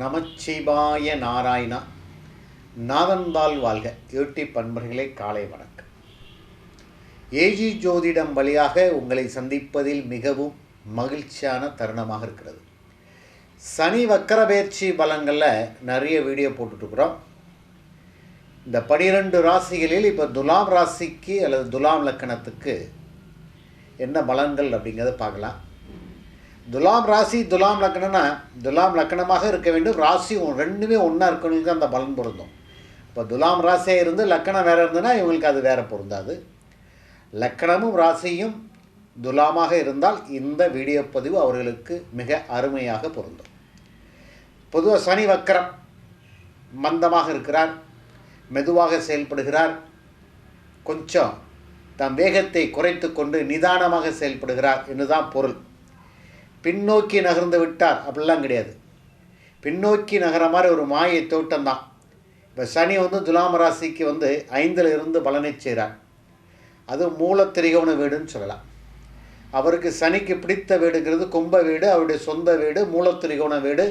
நமச்சிவாய நாராயணா. நாதந்தால் வாழ்க. யூடியூப் பண்பர்களே காலை வணக்கம். ஏஜி ஜோதிடம் வழியாக உங்களை சந்திப்பதில் மிகவும் மகிழ்ச்சியான தருணமாக இருக்கிறது. சனி வக்கரபெயர்ச்சி பலங்களில் நிறைய வீடியோ போட்டுட்ருக்குறோம் இந்த பனிரெண்டு ராசிகளில் இப்போ துலாம் ராசிக்கு அல்லது துலாம் லக்கணத்துக்கு என்ன பலன்கள் அப்படிங்கிறத பார்க்கலாம். துலாம் ராசி துலாம் லக்னம்னா துலாம் லக்கணமாக இருக்க வேண்டும். ராசி ரெண்டுமே ஒன்றா இருக்கணுங்களுக்கு அந்த பலன் பொருந்தும். இப்போ துலாம் ராசியாக இருந்து லக்கணம் வேறு இருந்ததுன்னா இவங்களுக்கு அது வேறு பொருந்தாது. லக்கணமும் ராசியும் துலாமாக இருந்தால் இந்த வீடியோ பதிவு அவர்களுக்கு மிக அருமையாக பொருந்தும். பொதுவாக சனி வக்கரம் மந்தமாக இருக்கிறார் மெதுவாக செயல்படுகிறார் கொஞ்சம் தம் வேகத்தை குறைத்து கொண்டு நிதானமாக செயல்படுகிறார் என்று தான் பொருள். பின்னோக்கி நகர்ந்து விட்டார். அப்படிலாம் கிடையாது. பின்னோக்கி நகர மாதிரி ஒரு மாயை தோட்டம் தான். இப்போ சனி வந்து துலாம ராசிக்கு வந்து ஐந்தில் இருந்து பலனை செய்கிறார். அது மூலத்திரிகோண வீடுன்னு சொல்லலாம். அவருக்கு சனிக்கு பிடித்த வீடுங்கிறது கும்ப வீடு அவருடைய சொந்த வீடு மூலத்திரிகோண வீடு.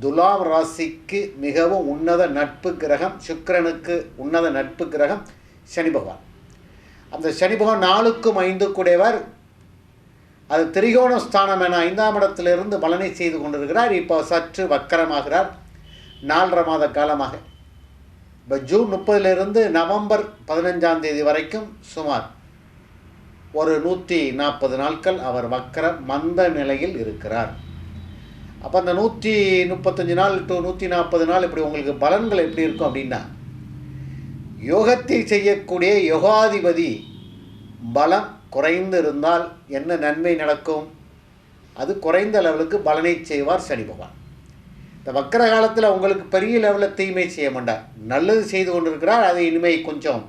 துலாம் ராசிக்கு மிகவும் உன்னத நட்பு கிரகம் சுக்கிரனுக்கு உன்னத நட்பு கிரகம் சனி பகவான். அந்த சனி பகவான் நாலுக்கும் ஐந்து கூடையவர் அது திரிகோண ஸ்தானம் என ஐந்தாம் இடத்திலிருந்து பலனை செய்து கொண்டிருக்கிறார். இப்போ சற்று வக்கரமாகிறார். நாலரை மாத காலமாக. இப்போ ஜூன் முப்பதிலிருந்து நவம்பர் பதினஞ்சாம் தேதி வரைக்கும் சுமார் ஒரு நூற்றி நாற்பது நாட்கள் அவர் வக்கர மந்த நிலையில் இருக்கிறார். அப்போ அந்த நூற்றி முப்பத்தஞ்சு நாள் டு நூற்றி நாற்பது நாள் இப்படி உங்களுக்கு பலன்கள் எப்படி இருக்கும் அப்படின்னா யோகத்தை செய்யக்கூடிய யோகாதிபதி பலம் குறைந்து இருந்தால் என்ன நன்மை நடக்கும்? அது குறைந்த லெவலுக்கு பலனை செய்வார் சனி பகவான். இந்த வக்கர காலத்தில் உங்களுக்கு பெரிய லெவலில் தீமை செய்ய மாட்டார். நல்லது செய்து கொண்டிருக்கிறார் அது இனிமே கொஞ்சம்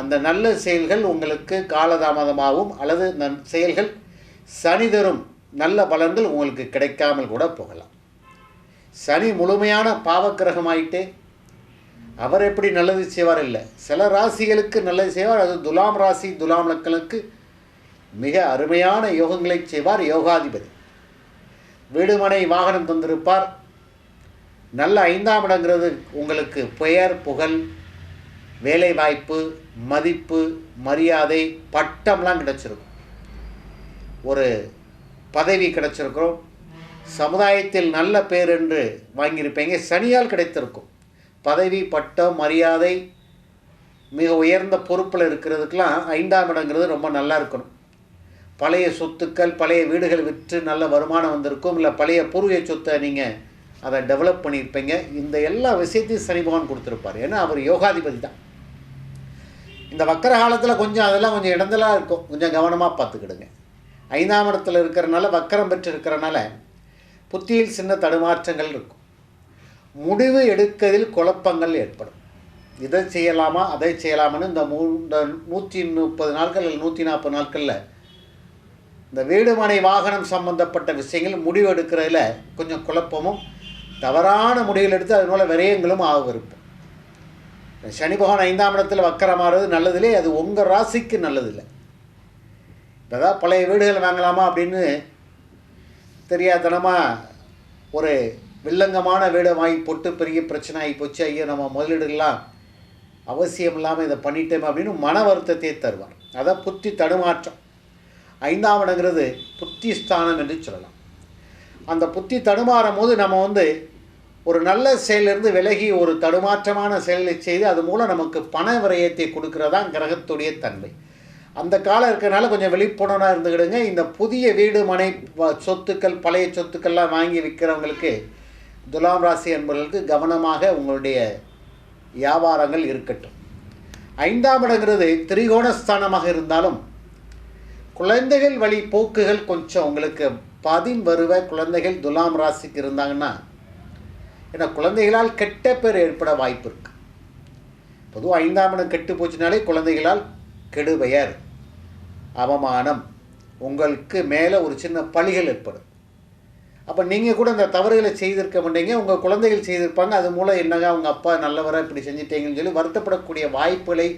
அந்த நல்ல செயல்கள் உங்களுக்கு காலதாமதமாகவும் அல்லது நன் செயல்கள் சனி தரும் நல்ல பலன்கள் உங்களுக்கு கிடைக்காமல் கூட போகலாம். சனி முழுமையான பாவக்கிரகமாயிட்டு அவர் எப்படி நல்லது செய்வார் இல்லை? சில ராசிகளுக்கு நல்லது செய்வார் அது துலாம் ராசி துலாம் லக்களுக்கு மிக அருமையான யோகங்களை செய்வார் யோகாதிபதி. வீடுமனை வாகனம் தந்திருப்பார். நல்ல ஐந்தாம் இடங்கிறது உங்களுக்கு பெயர் புகழ் வேலைவாய்ப்பு மதிப்பு மரியாதை பட்டம்லாம் கிடைச்சிருக்கும். ஒரு பதவி கிடைச்சிருக்கிறோம். சமுதாயத்தில் நல்ல பேர் என்று வாங்கியிருப்பீங்க. சனியால் கிடைத்திருக்கும். பதவி பட்டம் மரியாதை மிக உயர்ந்த பொறுப்பில் இருக்கிறதுக்கெலாம் ஐந்தாம் இடங்கிறது ரொம்ப நல்லா இருக்கணும். பழைய சொத்துக்கள் பழைய வீடுகள் விற்று நல்ல வருமானம் வந்திருக்கும். இல்லை பழைய பூர்வீக சொத்தை நீங்கள் அதை டெவலப் பண்ணியிருப்பீங்க. இந்த எல்லா விஷயத்தையும் சனி பகவான் கொடுத்துருப்பார். ஏன்னா அவர் யோகாதிபதி தான். இந்த வக்கர காலத்தில் கொஞ்சம் அதெல்லாம் கொஞ்சம் இடந்தெல்லாம் இருக்கும். கொஞ்சம் கவனமாக பார்த்துக்கிடுங்க. ஐந்தாம் இடத்துல இருக்கிறனால வக்கரம் பெற்று இருக்கிறனால புத்தியில் சின்ன தடுமாற்றங்கள் இருக்கும். முடிவு எடுக்கதில் குழப்பங்கள் ஏற்படும். இதை செய்யலாமா அதை செய்யலாமான்னு இந்த மூ இந்த நூற்றி முப்பது நாட்கள் இல்லை நூற்றி நாற்பது நாட்களில் இந்த வீடு மனை வாகனம் சம்பந்தப்பட்ட விஷயங்கள் முடிவு எடுக்கிறதுல கொஞ்சம் குழப்பமும் தவறான முடிவுகள் எடுத்து அதனால விரயங்களும் ஆகும் இருக்கும் சனி பகவான் ஐந்தாம் இடத்தில் வக்கரமாகிறது நல்லதில்லை அது உங்கள் ராசிக்கு நல்லதில்லை. இப்போ ஏதாவது பழைய வீடுகள் வாங்கலாமா அப்படின்னு தெரியாதனமாக ஒரு வில்லங்கமான வீடை வாங்கி போட்டு பெரிய பிரச்சனை ஆகி போச்சு ஐயோ நம்ம முதலீடுகள்லாம் அவசியம் இல்லாமல் இதை பண்ணிட்டோம் அப்படின்னு மன வருத்தத்தை தருவார். அதான் புத்தி தடுமாற்றம். ஐந்தாம் இடங்கிறது புத்தி ஸ்தானம் என்று சொல்லலாம். அந்த புத்தி தடுமாறும் போது நம்ம வந்து ஒரு நல்ல செயலிருந்து விலகி ஒரு தடுமாற்றமான செயலை செய்து அது மூலம் நமக்கு பண விரயத்தை கொடுக்கறதான் கிரகத்துடைய தன்மை. அந்த காலம் இருக்கிறனால கொஞ்சம் விழிப்புணர்வாக இருந்துக்கிடுங்க. இந்த புதிய வீடு மனை வ- சொத்துக்கள் பழைய சொத்துக்கள்லாம் வாங்கி விற்கிறவங்களுக்கு துலாம் ராசி என்பவர்களுக்கு கவனமாக உங்களுடைய வியாபாரங்கள் இருக்கட்டும். ஐந்தாம் இடங்கிறது திரிகோணஸ்தானமாக இருந்தாலும் குழந்தைகள் வழி போக்குகள் கொஞ்சம் உங்களுக்கு பதின் வருவ குழந்தைகள் துலாம் ராசிக்கு இருந்தாங்கன்னா ஏன்னா குழந்தைகளால் கெட்ட பேர் ஏற்பட வாய்ப்பு இருக்குது பொதுவாக ஐந்தாம் இடம் கெட்டு போச்சுனாலே குழந்தைகளால் கெடுபெயர் அவமானம் உங்களுக்கு மேலே ஒரு சின்ன பழிகள் ஏற்படும். அப்போ நீங்கள் கூட இந்த தவறுகளை செய்திருக்க மாட்டீங்க உங்கள் குழந்தைகள் செய்திருப்பாங்க அது மூலம் என்னங்க அவங்க அப்பா நல்லவராக இப்படி செஞ்சிட்டீங்கன்னு சொல்லி வருத்தப்படக்கூடிய வாய்ப்புகளை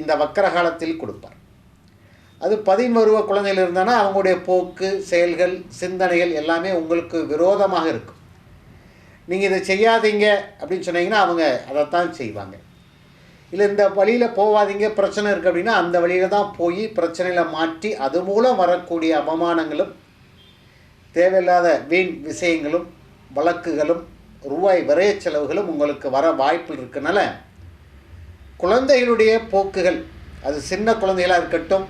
இந்த வக்கர காலத்தில் கொடுப்பார். அது பதின்மருவ குழந்தைகள் இருந்தானா அவங்களுடைய போக்கு செயல்கள் சிந்தனைகள் எல்லாமே உங்களுக்கு விரோதமாக இருக்கும். நீங்கள் இதை செய்யாதீங்க அப்படின்னு சொன்னீங்கன்னா அவங்க அதைத்தான் செய்வாங்க. இல்லை இந்த வழியில் போகாதீங்க பிரச்சனை இருக்குது அப்படின்னா அந்த வழியில் தான் போய் பிரச்சனையில் மாற்றி அது மூலம் வரக்கூடிய அவமானங்களும் தேவையில்லாத வீண் விஷயங்களும் வழக்குகளும் ரூபாய் விரைய செலவுகளும் உங்களுக்கு வர வாய்ப்பு இருக்கனால குழந்தைகளுடைய போக்குகள் அது சின்ன குழந்தைகளாக இருக்கட்டும்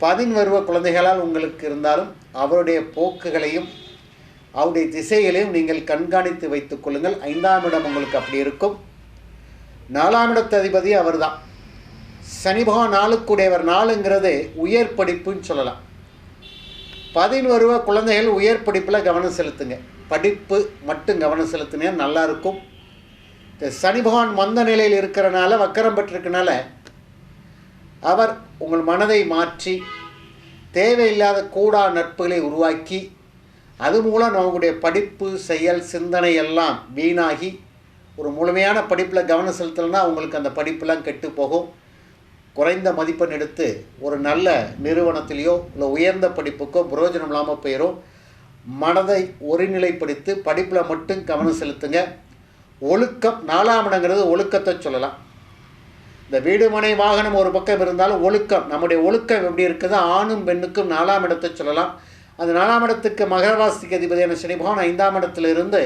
பதின்வருவ குழந்தைகளால் உங்களுக்கு இருந்தாலும் அவருடைய போக்குகளையும் அவருடைய திசைகளையும் நீங்கள் கண்காணித்து வைத்துக் கொள்ளுங்கள். ஐந்தாம் இடம் உங்களுக்கு அப்படி இருக்கும். நாலாம் இடத்து அதிபதி அவர்தான். சனி பகவான் நாளுக்குடையவர். நாளுங்கிறது உயர் படிப்புன்னு சொல்லலாம். பதின்வருவ குழந்தைகள் உயர் படிப்பில் கவனம் செலுத்துங்க. படிப்பு மட்டும் கவனம் செலுத்தினா நல்லாயிருக்கும் இந்த சனி பகவான் மந்த நிலையில் இருக்கிறனால வக்கரம் பெற்றிருக்கனால அவர் உங்கள் மனதை மாற்றி தேவையில்லாத கூடா நட்புகளை உருவாக்கி அது மூலம் நம்மளுடைய படிப்பு செயல் சிந்தனை எல்லாம் வீணாகி ஒரு முழுமையான படிப்பில் கவனம் செலுத்தலைன்னா உங்களுக்கு அந்த படிப்பெல்லாம் கெட்டு போகும். குறைந்த மதிப்பெண் எடுத்து ஒரு நல்ல நிறுவனத்திலேயோ இல்லை உயர்ந்த படிப்புக்கோ புரோஜனம் இல்லாமல் போயிடும் மனதை ஒருநிலைப்படுத்தி படிப்பில் மட்டும் கவனம் செலுத்துங்க. ஒழுக்கம் நாலாம் இடங்கிறது ஒழுக்கத்தை சொல்லலாம். இந்த வீடு மனை வாகனம் ஒரு பக்கம் இருந்தாலும் ஒழுக்கம். நம்முடைய ஒழுக்கம் எப்படி இருக்குது ஆணும் பெண்ணுக்கும் நாலாம் இடத்தை சொல்லலாம். அந்த நாலாம் இடத்துக்கு மகர ராசிக்கு அதிபதியான சனி பகவான் ஐந்தாம் இடத்துல இருந்து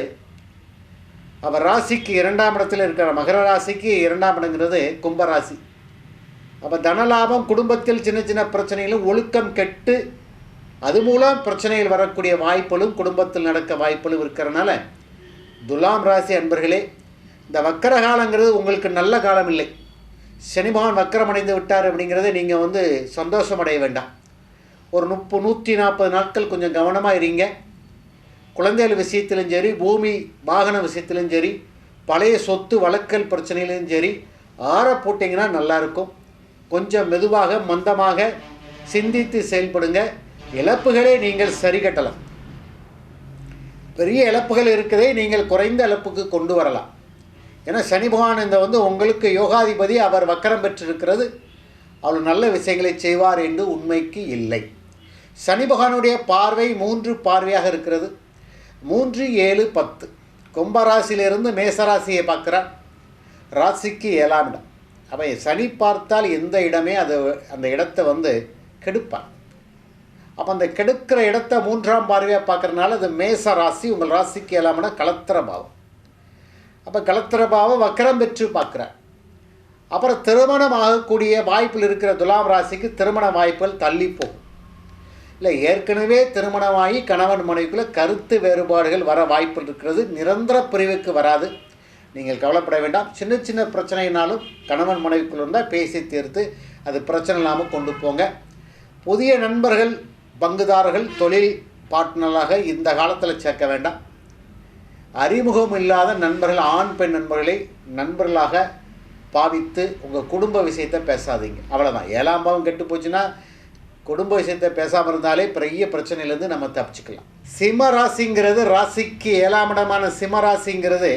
அவர் ராசிக்கு இரண்டாம் இடத்துல இருக்கிற மகர ராசிக்கு இரண்டாம் இடங்கிறது கும்பராசி அப்போ தனலாபம் குடும்பத்தில் சின்ன சின்ன பிரச்சனைகளும் ஒழுக்கம் கெட்டு அது மூலம் பிரச்சனைகள் வரக்கூடிய வாய்ப்புகளும் குடும்பத்தில் நடக்க வாய்ப்புகளும் இருக்கிறனால துலாம் ராசி அன்பர்களே இந்த வக்கர காலங்கிறது உங்களுக்கு நல்ல காலம் இல்லை சனிமான் வக்கரமடைந்து விட்டார் அப்படிங்கிறத நீங்கள் வந்து சந்தோஷமடைய வேண்டாம். ஒரு முப்பு நூற்றி நாற்பது நாட்கள் கொஞ்சம் கவனமாக இருங்க. குழந்தைகள் விஷயத்திலும் சரி பூமி வாகன விஷயத்திலும் சரி பழைய சொத்து வழக்கல் பிரச்சனையிலும் சரி ஆற போட்டிங்கன்னா நல்லாயிருக்கும். கொஞ்சம் மெதுவாக மந்தமாக சிந்தித்து செயல்படுங்க. இழப்புகளை நீங்கள் சரி கட்டலாம். பெரிய இழப்புகள் இருக்கதே நீங்கள் குறைந்த இழப்புக்கு கொண்டு வரலாம். ஏன்னா சனி பகவான் இந்த வந்து உங்களுக்கு யோகாதிபதி அவர் வக்கரம் பெற்றிருக்கிறது. அவர் நல்ல விஷயங்களை செய்வார் என்று உண்மைக்கு இல்லை. சனி பகவானுடைய பார்வை மூன்று பார்வையாக இருக்கிறது. மூன்று ஏழு பத்து. கும்பராசியிலிருந்து மேசராசியை பார்க்குறார். ராசிக்கு ஏழாம் இடம். அப்போ சனி பார்த்தால் எந்த இடமே அது அந்த இடத்தை வந்து கெடுப்பார். அப்போ அந்த கெடுக்கிற இடத்த மூன்றாம் பார்வையாக பார்க்குறதுனால அது மேச ராசி உங்கள் ராசிக்கு ஏழாம் இடம் கலத்திர பாவம். அப்போ கலத்திரபாவை வக்கரம் பெற்று பார்க்குறார். அப்புறம் திருமணம் ஆகக்கூடிய வாய்ப்பில் இருக்கிற துலாம் ராசிக்கு திருமண வாய்ப்புகள் தள்ளி போகும். இல்லை ஏற்கனவே திருமணமாகி கணவன் மனைவிக்குள்ளே கருத்து வேறுபாடுகள் வர வாய்ப்பு இருக்கிறது. நிரந்தர பிரிவுக்கு வராது. நீங்கள் கவலைப்பட வேண்டாம். சின்ன சின்ன பிரச்சனைனாலும் கணவன் மனைவிக்குள்ள இருந்தால் பேசி தீர்த்து அது பிரச்சனை இல்லாமல் கொண்டு போங்க. புதிய நண்பர்கள் பங்குதாரர்கள் தொழில் பார்ட்னராக இந்த காலத்தில் சேர்க்க வேண்டாம். அறிமுகம் இல்லாத நண்பர்கள் ஆண் பெண் நண்பர்களை நண்பர்களாக பாவித்து உங்கள் குடும்ப விஷயத்தை பேசாதீங்க. அவ்வளோதான் ஏழாம் பாவம் கெட்டு போச்சுன்னா குடும்ப விஷயத்தை பேசாமல் இருந்தாலே பெரிய பிரச்சனையிலேருந்து நம்ம தப்பிச்சுக்கலாம். சிம்ம ராசிங்கிறது ராசிக்கு ஏழாம் இடமான சிம்ம ராசிங்கிறது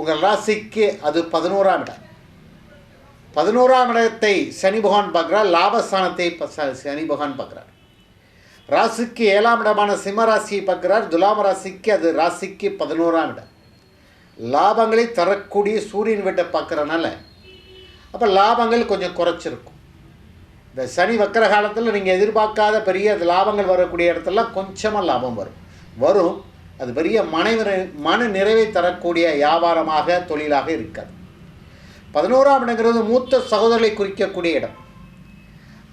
உங்கள் ராசிக்கு அது பதினோராம் இடம். பதினோராம் இடத்தை சனி பகவான் பார்க்குறார் லாபஸ்தானத்தை சனி பகவான் பார்க்குறார். ராசிக்கு ஏழாம் இடமான சிம்ம ராசியை பார்க்கிறார். துலாம ராசிக்கு அது ராசிக்கு பதினோராம் இடம். லாபங்களை தரக்கூடிய சூரியன் வீட்டை பார்க்குறனால அப்போ லாபங்கள் கொஞ்சம் குறைச்சிருக்கும். இந்த சனி வக்கர காலத்தில் நீங்கள் எதிர்பார்க்காத பெரிய லாபங்கள் வரக்கூடிய இடத்துலலாம் கொஞ்சமாக லாபம் வரும். வரும். அது பெரிய மன மன நிறைவை தரக்கூடிய வியாபாரமாக தொழிலாக இருக்காது. பதினோராம் இடங்கிறது மூத்த சகோதரரை குறிக்கக்கூடிய இடம்.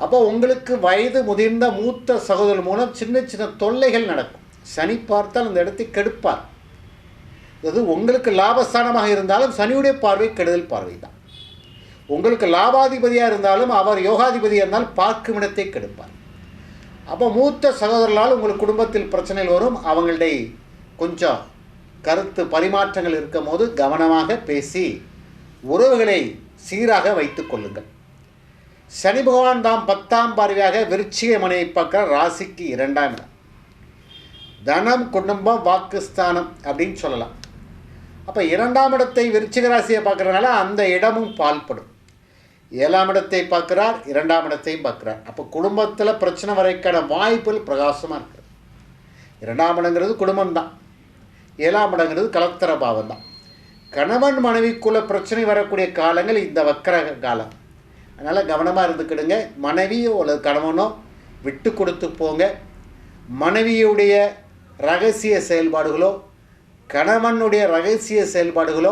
அப்போ உங்களுக்கு வயது முதிர்ந்த மூத்த சகோதரர் மூலம் சின்ன சின்ன தொல்லைகள் நடக்கும். சனி பார்த்தால் அந்த இடத்தை கெடுப்பார். அது உங்களுக்கு லாபஸ்தானமாக இருந்தாலும் சனியுடைய பார்வை கெடுதல் பார்வை தான். உங்களுக்கு லாபாதிபதியாக இருந்தாலும் அவர் யோகாதிபதியாக இருந்தாலும் பார்க்கும் இடத்தை கெடுப்பார். அப்போ மூத்த சகோதரர்களால் உங்கள் குடும்பத்தில் பிரச்சனைகள் வரும். அவங்களுடைய கொஞ்சம் கருத்து பரிமாற்றங்கள் இருக்கும் போது கவனமாக பேசி உறவுகளை சீராக வைத்துக் கொள்ளுங்கள். சனி பகவான் தாம் பத்தாம் பார்வையாக விருச்சிக மனையை பார்க்குற ராசிக்கு இரண்டாம் இடம். தனம் குடும்பம் வாக்குஸ்தானம் அப்படின்னு சொல்லலாம். அப்போ இரண்டாம் இடத்தை விருச்சிக ராசியை பார்க்குறதுனால அந்த இடமும் பால்படும் ஏழாம் இடத்தை பார்க்குறார் இரண்டாம் இடத்தையும் பார்க்குறார். அப்போ குடும்பத்தில் பிரச்சனை வரைக்கான வாய்ப்புகள் பிரகாசமாக இருக்குது இரண்டாம் இடங்கிறது குடும்பம்தான். ஏழாம் இடங்கிறது கலத்தர பாவம் தான் கணவன் மனைவிக்குள்ள பிரச்சனை வரக்கூடிய காலங்கள் இந்த வக்கர காலம். அதனால் கவனமாக இருந்துக்கிடுங்க. மனைவியோ அல்லது கணவனோ விட்டு கொடுத்து போங்க. மனைவியுடைய ரகசிய செயல்பாடுகளோ கணவனுடைய ரகசிய செயல்பாடுகளோ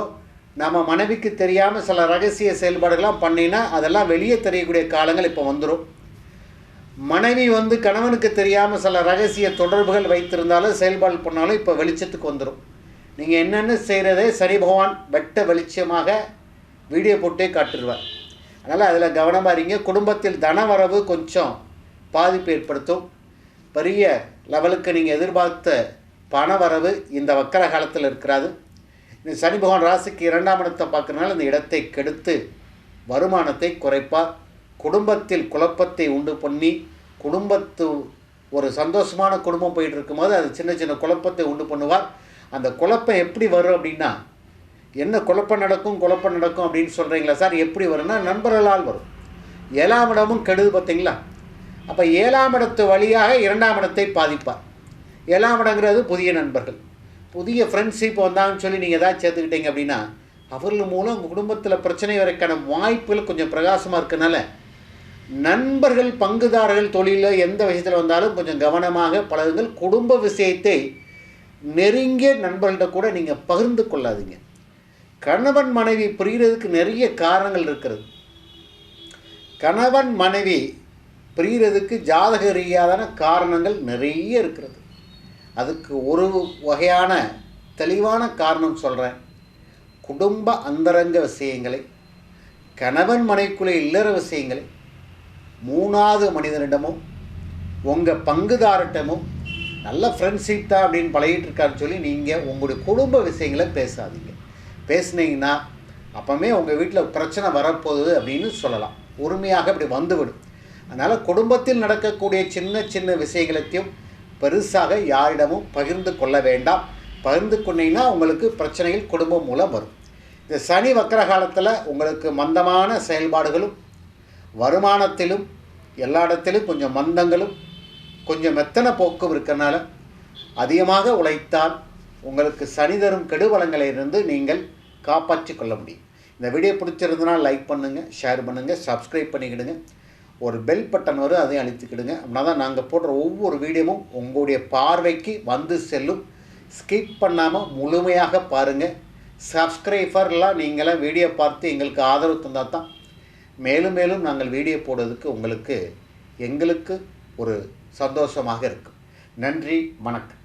நம்ம மனைவிக்கு தெரியாமல் சில ரகசிய செயல்பாடுகள்லாம் பண்ணினா அதெல்லாம் வெளியே தெரியக்கூடிய காலங்கள் இப்போ வந்துடும் மனைவி வந்து கணவனுக்கு தெரியாமல் சில ரகசிய தொடர்புகள் வைத்திருந்தாலும் செயல்பாடு பண்ணாலும் இப்போ வெளிச்சத்துக்கு வந்துடும் நீங்கள் என்னென்ன செய்கிறதே சனி பகவான் வெட்ட வெளிச்சமாக வீடியோ போட்டே காட்டுருவார் அதனால் அதில் கவனமாக இருங்க. குடும்பத்தில் தனவரவு கொஞ்சம் பாதிப்பு ஏற்படுத்தும். பெரிய லெவலுக்கு நீங்கள் எதிர்பார்த்த பணவரவு இந்த வக்கர காலத்தில் இருக்கிறாது. இந்த சனி பகவான் ராசிக்கு இரண்டாம் இடத்தை பார்க்கறனால இந்த இடத்தை கெடுத்து வருமானத்தை குறைப்பார். குடும்பத்தில் குழப்பத்தை உண்டு பண்ணி குடும்பத்து ஒரு சந்தோஷமான குடும்பம் போயிட்டு இருக்கும்போது அது சின்ன சின்ன குழப்பத்தை உண்டு பண்ணுவார். அந்த குழப்பம் எப்படி வரும் அப்படின்னா என்ன குழப்பம் நடக்கும் குழப்பம் நடக்கும் அப்படின்னு சொல்கிறீங்களா சார்? எப்படி வரும்னா நண்பர்களால் வரும். ஏழாம் இடமும் கெடுது பார்த்தீங்களா? அப்போ ஏழாம் இடத்து வழியாக இரண்டாம் இடத்தை பாதிப்பார். ஏழாம் இடங்கிறது புதிய நண்பர்கள். புதிய ஃப்ரெண்ட்ஷிப் வந்தாங்கன்னு சொல்லி நீங்கள் ஏதாவது சேர்த்துக்கிட்டீங்க அப்படின்னா அவர்கள் மூலம் உங்கள் குடும்பத்தில் பிரச்சனை வரைக்கான வாய்ப்புகள் கொஞ்சம் பிரகாசமாக இருக்கனால நண்பர்கள் பங்குதாரர்கள் தொழிலில் எந்த விஷயத்தில் வந்தாலும் கொஞ்சம் கவனமாக பழகுங்கள். குடும்ப விஷயத்தை நெருங்கிய நண்பர்கள்ட்ட கூட நீங்கள் பகிர்ந்து கொள்ளாதீங்க. கணவன் மனைவி புரிகிறதுக்கு நிறைய காரணங்கள் இருக்கிறது. கணவன் மனைவி புரிகிறதுக்கு ஜாதக ரீதியான காரணங்கள் நிறைய இருக்கிறது. அதுக்கு ஒரு வகையான தெளிவான காரணம் சொல்கிறேன் குடும்ப அந்தரங்க விஷயங்களை கணவன் மனைக்குள்ளே இல்லற விஷயங்களை மூணாவது மனிதனிடமும் உங்கள் பங்குதாரிட்டமும் நல்ல ஃப்ரெண்ட்ஷிப் தான் அப்படின்னு பழகிட்டு இருக்காருன்னு சொல்லி நீங்கள் உங்களுடைய குடும்ப விஷயங்களை பேசாதீங்க. பேசுனீங்கன்னா அப்போவுமே உங்கள் வீட்டில் பிரச்சனை வரப்போகுது அப்படின்னு சொல்லலாம். உரிமையாக இப்படி வந்துவிடும். அதனால் குடும்பத்தில் நடக்கக்கூடிய சின்ன சின்ன விஷயங்களையும் பெருசாக யாரிடமும் பகிர்ந்து கொள்ள வேண்டாம். பகிர்ந்து கொண்டீங்கன்னா உங்களுக்கு பிரச்சனைகள் குடும்பம் மூலம் வரும். இந்த சனி வக்கர காலத்தில் உங்களுக்கு மந்தமான செயல்பாடுகளும் வருமானத்திலும் எல்லா இடத்திலும் கொஞ்சம் மந்தங்களும் கொஞ்சம் மெத்தன போக்கும் இருக்கிறனால அதிகமாக உழைத்தால் உங்களுக்கு சனி தரும் கெடுபலங்களிலிருந்து நீங்கள் காப்பாற்றிக் கொள்ள முடியும். இந்த வீடியோ பிடிச்சிருந்தனா லைக் பண்ணுங்கள் ஷேர் பண்ணுங்கள் சப்ஸ்கிரைப் பண்ணிக்கிடுங்க. ஒரு பெல் பட்டன் வரும் அதையும் அழுத்திக்கிடுங்க. அப்படின்னா தான் நாங்கள் போடுற ஒவ்வொரு வீடியோவும் உங்களுடைய பார்வைக்கு வந்து செல்லும். ஸ்கிப் பண்ணாமல் முழுமையாக பாருங்கள் சப்ஸ்கிரைபர்லாம் நீங்களாம் வீடியோ பார்த்து எங்களுக்கு ஆதரவு தந்தால் தான் மேலும் மேலும் நாங்கள் வீடியோ போடுறதுக்கு உங்களுக்கு எங்களுக்கு ஒரு சந்தோஷமாக இருக்கும். நன்றி வணக்கம்.